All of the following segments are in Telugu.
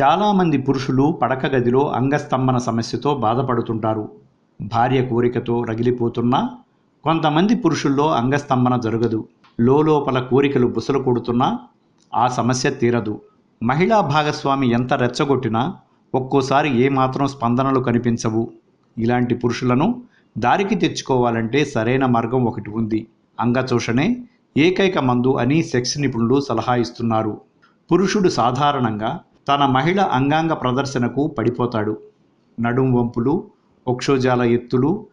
చాలామంది పురుషులు పడక గదిలో అంగస్తంభన సమస్యతో బాధపడుతుంటారు. భార్య కోరికతో రగిలిపోతున్నా కొంతమంది పురుషుల్లో అంగస్తంభన జరగదు. లోపల కోరికలు బుసలు కొడుతున్నా ఆ సమస్య తీరదు. మహిళా భాగస్వామి ఎంత రెచ్చగొట్టినా ఒక్కోసారి ఏమాత్రం స్పందనలు కనిపించవు. ఇలాంటి పురుషులను దారికి తెచ్చుకోవాలంటే సరైన మార్గం ఒకటి ఉంది. అంగచోషణే ఏకైక మందు అని సెక్స్ నిపుణులు సలహా ఇస్తున్నారు. పురుషుడు సాధారణంగా తన మహిళ అంగాంగ ప్రదర్శనకు పడిపోతాడు. నడుం వంపులు ఒక్షోజాల ఎత్తులు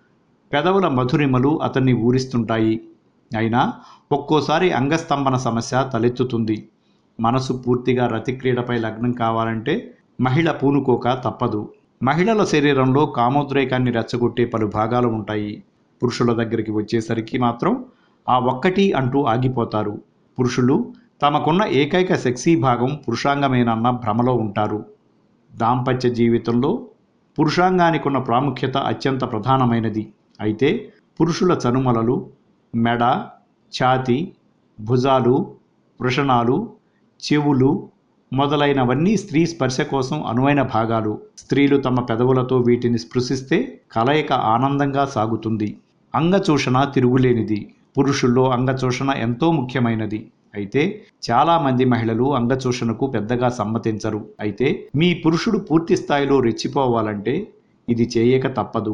పెదవుల మధురిమలు అతన్ని ఊరిస్తుంటాయి. అయినా ఒక్కోసారి అంగస్తంభన సమస్య తలెత్తుతుంది. మనసు పూర్తిగా రతిక్రీడపై లగ్నం కావాలంటే మహిళ పూనుకోక తప్పదు. మహిళల శరీరంలో కామోద్రేకాన్ని రెచ్చగొట్టే పలు భాగాలు ఉంటాయి. పురుషుల దగ్గరికి వచ్చేసరికి మాత్రం ఆ ఒక్కటి అంటూ ఆగిపోతారు. పురుషులు తమకున్న ఏకైక సెక్సీ భాగం పురుషాంగమేనన్న భ్రమలో ఉంటారు. దాంపత్య జీవితంలో పురుషాంగానికి ఉన్న ప్రాముఖ్యత అత్యంత ప్రధానమైనది. అయితే పురుషుల చనుమలలు మెడ ఛాతి భుజాలు వృషణాలు చెవులు మొదలైనవన్నీ స్త్రీ స్పర్శ కోసం అనువైన భాగాలు. స్త్రీలు తమ పెదవులతో వీటిని స్పృశిస్తే కలయిక ఆనందంగా సాగుతుంది. అంగచూషణ తిరుగులేనిది. పురుషుల్లో అంగచూషణ ఎంతో ముఖ్యమైనది. అయితే చాలామంది మహిళలు అంగచూషణకు పెద్దగా సమ్మతించరు. అయితే మీ పురుషుడు పూర్తి స్థాయిలో రెచ్చిపోవాలంటే ఇది చేయక తప్పదు.